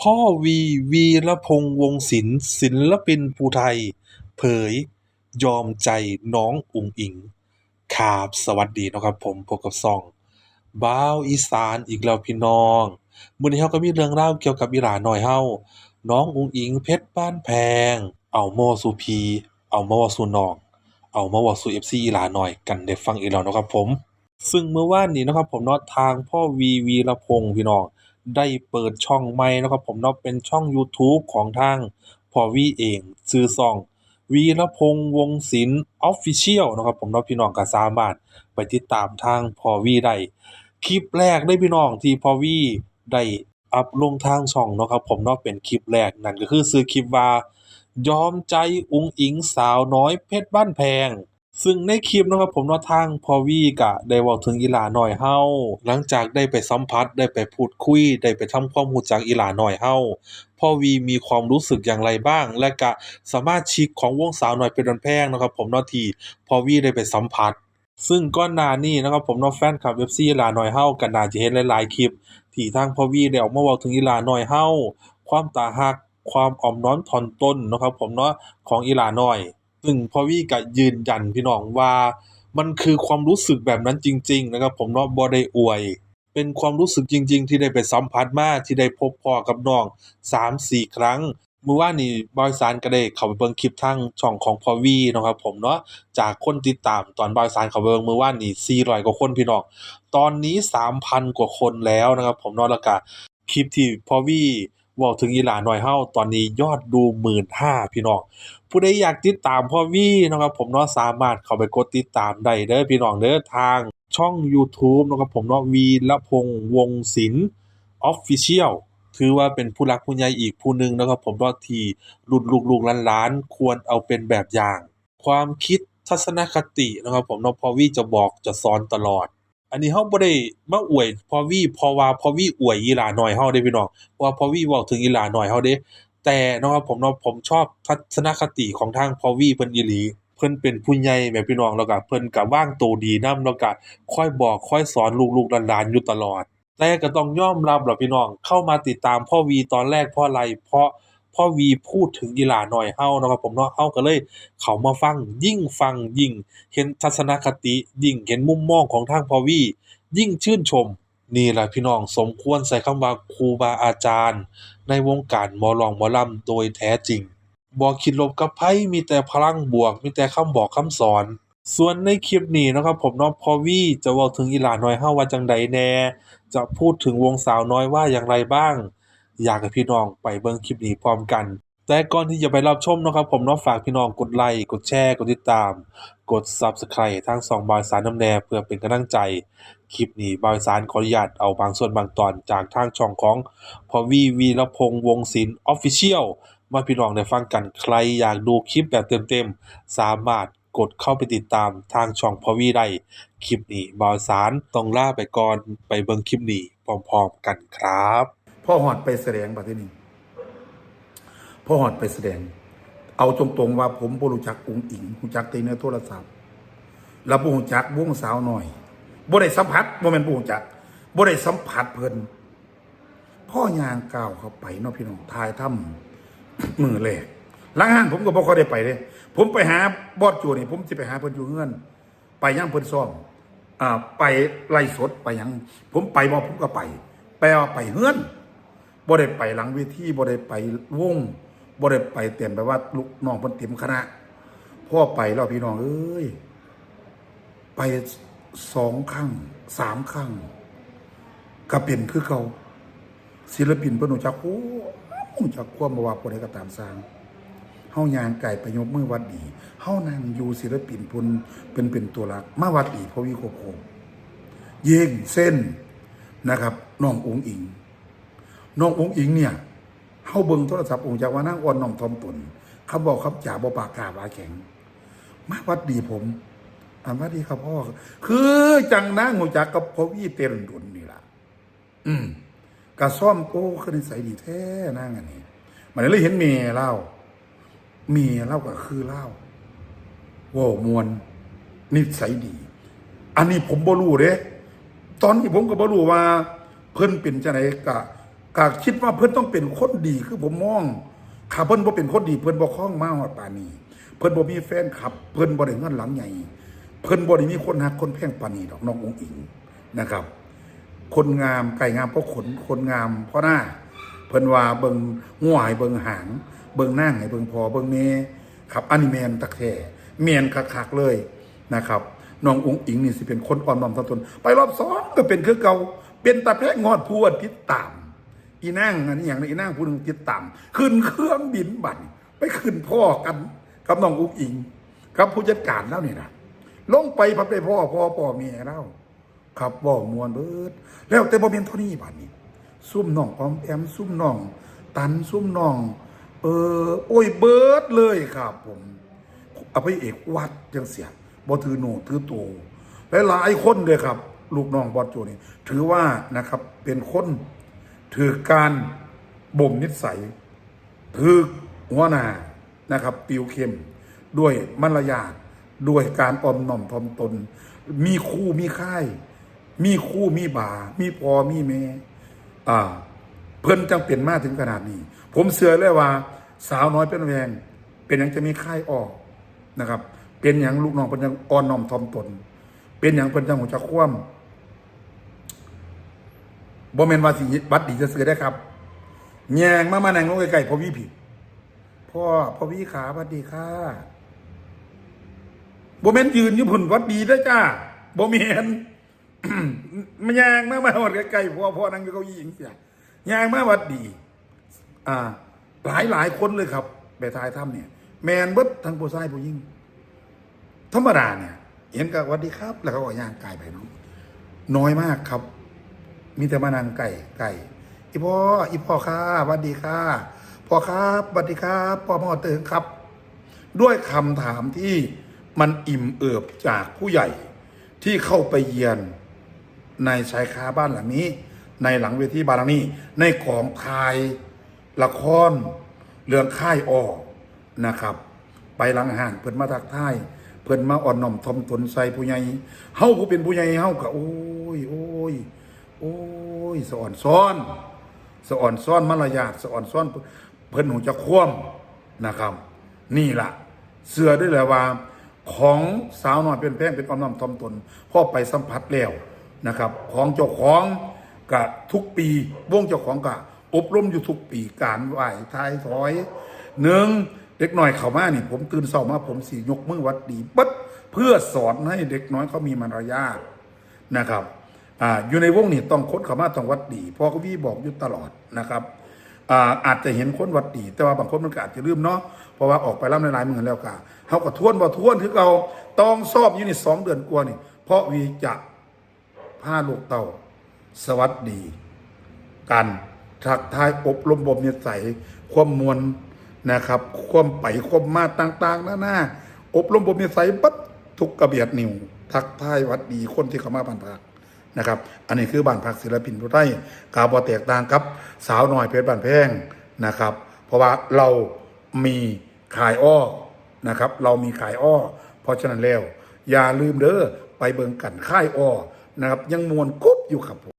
พ่อวีวีรพงษ์วงศิลป์ศิลปินภูไทย เผย ยอมใจน้องอุ๋งอิงครับสวัสดีนะครับผมพบกับช่องบ่าวอีสานอีกแล้วพี่น้องมื้อนี้เราก็มีเรื่องราวเกี่ยวกับอีหลาน้อยเราน้องอุ๋งอิงเพชรบ้านแพง เอามาเว้าสู่พี่เอามาวาสู่น้อง เอามาว้าสู่ FC อีหลาน้อยกันได้ฟังอีกแล้วนะครับผม ซึ่งเมื่อวานนี้นะครับผมเนาะทางพ่อวีวีรพงษ์พี่น้อง ได้เปิดช่องใหม่นะครับผมเนาะเป็นช่องยูทูบของทางพ่อวีเองชื่อช่องวีรพงษ์วงศิลป์ Official เนะครับผมเนาะพี่น้องก็สามารถไปติดตามทางพ่อวีได้คลิปแรกเลยพี่น้องที่พ่อวีได้อัปลงทางช่องเนาะครับผมเนาะเป็นคลิปแรกนั่นก็คือชื่อคลิปว่ายอมใจอุ๋งอิงสาวน้อยเพชรบ้านแพง ซึ่งในคลิปนะครับผมเนาะทางพอวีก็ได้ว้าถึงอีหลาน้อยเฮาหลังจากได้ไปสัมผัสได้ไปพูดคุย ได้ไปทำความรู้จักอีหลาน้อยเฮาพ่อวีมีความรู้สึกอย่างไรบ้าง และก็สามารถชิกของวงสาวหน้อยเพชรบ้านแพงนะครับผมเนาะที่พอวีได้ไปสัมผัส ซึ่งก่อนนานี้นะครับผมเนาะแฟนคลับ FC อีหลาน้อยเฮาก็น่าจะเห็นหลายๆคลิป ที่ทางพอวีได้ออกมาว้าถึงอีหลาน้อยเฮาความตาฮักความอ่อมน้อมถ่อมตนนะครับผมเนาะของอีหลาน้อย ซึ่งพอวีก็ยืนยันพี่น้องว่ามันคือความรู้สึกแบบนั้นจริง ๆ นะครับ ผมเนาะบ่ได้อวย เป็นความรู้สึกจริง ๆ ที่ได้ไปสัมผัสมาที่ได้พบพ่อกับน้อง3-4 ครั้งเมื่อวานนี้บอีสานก็ได้เข้าไปเบิ่งคลิปทางช่องของพ่อวีนะครับผมเนาะจากคนติดตามตอนบอีสานเข้าไปเบิ่งเมื่อวานนี้400กว่าคนพี่น้องตอนนี้ 3,000 กว่าคนแล้วนะครับผมเนาะแล้วก็คลิปที่พ่อวี ว้าถึงอีหลาน้อยเฮาตอนนี้ยอดดู15,000พี่น้องผู้ใดอยากติดตามพ่อวีเนะครับผมเนาะสามารถเข้าไปกดติดตามได้เด้อพี่น้องเด้อทางช่องยูทูบเนะครับผมเนาะวีรพงษ์วงศิลป์ Official ถือว่าเป็นผู้หลักผู้ใหญ่อีกผู้หนึ่งนะครับผมเนาะที่รุ่นลูกๆหลานๆควรเอาเป็นแบบอย่าง ความคิดทัศนคตินะครับผมเนาะพ่อวี่จะบอกจะสอนตลอด อันนี้เฮาบ่ได้มาอวยพ่อวีเพราะว่าพ่อวี่อวยอีหลาน้อยเฮาเด้พี่น้องเพราะว่าพ่อวีเว้าถึงอีหลาน้อยเฮาเด้แต่เนาะครับผมเนาะผมชอบทัศนคติของทางพ่อวี่เพิ่นอีหลีเพิ่นเป็นผู้ใหญ่แหมพี่น้องแล้วก็เพิ่นก็วางตัวดีนำแล้วก็คอยบอกคอยสอนลูกๆหลานๆอยู่ตลอด แต่ก็ต้องยอมรับล่ะพี่น้องเข้ามาติดตามพ่อวีตอนแรกเพราะอะไรเพราะ พ่อวีพูดถึงอีหลาน้อยเฮานะครับผมเนาะเฮาก็เลยเขามาฟังยิ่งฟังยิ่งเห็นทัศนคติ ยิ่งเห็นมุมมองของทางพ่อวียิ่งชื่นชมนี่แหละพี่น้องสมควรใส่คำว่าครูบาอาจารย์ ในวงการหมอร้องหมอลำโดยแท้จริงบ่คิดลบกับไผมีแต่พลังบวก มีแต่คำบอกคำสอน ส่วนในคลิปนี้นะครับผมเนาะพ่อวีจะเว้าถึงอีหลาน้อยเฮาว่าจังใดแน่ จะพูดถึงวงสาวน้อยว่าอย่างไรบ้าง อยากให้พี่น้องไปเบิ่งคลิปนี้พร้อมกัน แต่ก่อนที่จะไปรับชมนะครับ ผมเนาะฝากพี่น้องกดไลค์กดแชร์กดติดตาม กด Subscribe ทางช่องบาวอีสานนำแน่เพื่อเป็นกำลังใจคลิปนี้บาวอีสานขออนุญาตเอาบางส่วนบางตอนจากทางช่องของพอวีวีรพงษ์วงศิลป์ Official มาพี่น้องได้ฟังกันใครอยากดูคลิปแบบเต็มๆ สามารถกดเข้าไปติดตามทางช่องพอวีได้คลิปนี้บาวสานต้องลาไปก่อนไปเบิ่งคลิปนี้พร้อมๆกันครับ พ่อหอดไปแสดงบัดที่นี่พ่อหอดไปแสดง เอาตรงๆว่าผมบรูจักอุ้งอิงรู้จักต่ในโทรศัพท์แล้วบูจักวงสาวหน่อยบ่ได้สัมผัสบ่แม่นบ่รู้จักบ่ได้สัมผัสเพลินพ่อยางก้าวเข้าไปเนาะพี่น้องทายถ้ำมือแรกหลังห้างผมก็บ่ค่อยได้ไปเลย ผมไปหาบอดจูนี่ผมสิไปหาเพิ่นอยู่เฮือน ไปย่างเพิ่นซ่อมอ่าไปไล่สดไปยัง ผมไปบ่ผมก็ไป แปลว่าไปเฮื่อน บ่ได้ไปหลังเวทีบ่ได้ไปวงบ่ได้ไปเต็มแบบว่าลูกน้องเพิ่นเต็มคณะพ่อไปแล้วพี่น้องเอ้ยไปสองครั้งสามครั้งก็เป็นคือเขาศิลปินเพิ่นรู้จักโอ้รู้จักความบ่ว่าผู้ใดก็ตามสร้างเฮายางไก่ไปยกมือวัดดีเฮานั่งอยู่ศิลปินพุ่นเป็นเป็นตัวหลัก มาวัดดีเพราะวิโคโคเย่งเส้นนะครับน้ององอิง น้ององค์อิงเนี่ยเฮาเบิ่งโทรศัพท์องค์จากว่านั่งอ่อนน้อมทอมตนเขาบอกครับจ่าบ่ปากกาบาแข็ง มาวัดดีผมอ่าวัดดีครับพ่อคือจังนั่งหูจักกับพ่อวี่เต้นดุนนี่ล่ะ อืมกะซ่อมโก้คือนิสัยดีแท้นั่งอันนี้มันเลยเห็นเมียเล่าเมียเล่าก็คือเล่าโว้มวนนิสัยดี อันนี้ผมบ่รู้เด้ตอนนี้ผมก็บ่รู้ว่า เพิ่นเป็นจังไดกะ ก็คิดว่าเพิ่นต้องเป็นคนดีคือผมมองถ้าเพิ่นบ่เป็นคนดีเพิ่นบ่คล้องมาฮอดป่านนี้เพิ่นบ่มีแฟนคลับ เพิ่นบ่ได้เงินหลังใหญ่ เพิ่นบ่ได้มีคนฮักคนแพงปานนี้ดอกน้ององอิงนะครับ คนงามไก่งามเพราะขนคนงามเพราะหน้า เพิ่นว่าเบิ่งหัวให้เบิ่งหาง เบิ่งหน้างเบิ่งพอเบิ่งเมครับอนิเมนตะแค่เมียนคักๆเลยนะครับน้องอุ้งอิงนี่สิเป็นคนอ่อนน้อมถ่อมตนไปรอบสองก็เป็นคือเก่าเป็นตาแพะงอดพวดติดตาม อีนั่งอันนี้อย่างนี้อีนั่งผู้หนึงติดตามขึ้นเครื่องบินบัตรไปขึ้นพ่อกันกับน้องอุ้งอิงกับผู้จัดการแล้วนี่นะลงไปพับไปพ่อพ่อพ่อเมียแล้วครับบ่มวนเบิด แล้วแต่บ่เป็นเท่านี้บัดนี้ ซุ่มน้องออมแอมซุ่มน้อง ตันซุ่มน้อง เออโอ้ยเบิดเลยครับ ผมเอาไปเอกวัดจังเสียบ่ถือโหนถือโตหลายๆคนเลยครับ ลูกน้องบอสโจนี่ถือว่านะครับเป็นคน ถือการบ่มนิสัยถือหัวหน้านะครับ ติวเข้มด้วยมารยาทด้วยการอมน้อมถ่อมตน มีคู่มีค่าย มีคู่มีบามีพอมีแม่อ่า เพิ่นจังเป็นมาถึงขนาดนี้ ผมเชื่อเลยว่า สาวน้อยเป็นแวง เป็นอย่างจะมีค่ายออกนะครับ เป็นอย่างลูกน้องเป็นอย่างอ่อนน้อมถ่อมตน เป็นอย่างเป็นจังหัวจะคว่ำ บ่แม่นว่าสิบัดดีจะซื้อได้ครับแยงมามานั่งลงใกล้ๆพ่อวิผิดพ่อพ่อวิขาสวัสดีค่ะบ่แม่นยืนอยู่พุ่นวัดดีเด้จ้าบ่แม่นมันยางมามาหมดใกล้ๆพ่อพ่อนั่งอยู่เก้าอี้อย่งเสียยางมาวัดดี อ่า หลายหลายคนเลยครับไปทายถ้ำเนี่ย แมนเบิดทั้งผู้ชายผู้หญิงธรรมดาเนี่ย เห็นกับวัดดีครับ แล้วก็ย่างไก่ไปน้องน้อยมากครับ มีแต่มานั่งไก่ไก่อีพ่ออีพ่อค่ะหวัดดีค่ะพ่อครับวัดดีครับพ่อพ่อเติงครับ ด้วยคำถามที่มันอิ่มเอิบจากผู้ใหญ่ที่เข้าไปเยียนในชายคาบ้านหลังนี้ ในหลังเวทีบานหลังนี้ในของทายละครเรื่องค่ายออนะครับ ไปหลังอาหารเพิ่นมาทักทายเพิ่นมาอ่อนน้อมถ่อมตนใส่ผู้ใหญ่เฮาผู้เป็นผู้ใหญ่เฮาก็โอ้ยโอ้ย โอ้ยสอนซ้อนสอนซ้อนมารยาทสอนซ้อนเพิ่นหูจะคว่ำนะครับ นี่ล่ะ เสือด้วยแหละว่า ของสาวน้อยเป็นแพงเป็นออมน้อมถ่อมตนพ่อไปสัมผัสแล้วนะครับ ของเจ้าของกับทุกปีวงเจ้าของกะอบรมอยู่ทุกปีการไหว้ทายถอยหนึ่งเด็กน้อยเข้ามานี่ ผมตื่นเช้ามาผมสียกมือวัดดีปั๊ดเพื่อสอนให้เด็กน้อยเขามีมารยาทนะครับ อ่าอยู่ในวงนี่ต้องค้นเขามาต้องวัดดีเพอกวีบอกอยู่ตลอดนะครับอ่าอาจจะเห็นคนวัดดี แต่ว่าบางคนมันก็อาจจะลืมเนาะเพราะว่าออกไปรับในหลายมือแล้วก็เขาก็ทวนบ่ทวนคือเราต้องสอบอยู่นี่สองเดือนกว่านี่เพราะวีจะพาลูกเต่าสวัสดี กันทักทายอบรมบ่มนิสัยความมวลนะครับ ความไปความมาต่างๆนานาอบรมบ่มนิสัยปัดทุกกระเบียดนิ้วทักทายวัดดีคนที่เขามาบ้านพัก นะครับ อันนี้คือบ้านพักศิลปินผู้ใต้กาบอแตกต่างกับสาวหน่อยเพชรบ้านแพงนะครับ เพราะว่าเรามีขายอ้อนะครับ เรามีขายอ้อ เพราะฉะนั้นแล้ว อย่าลืมเด้อไปเบิ่งกันค่ายอ้อนะครับ ยังมวนกุ๊บอยู่ครับผม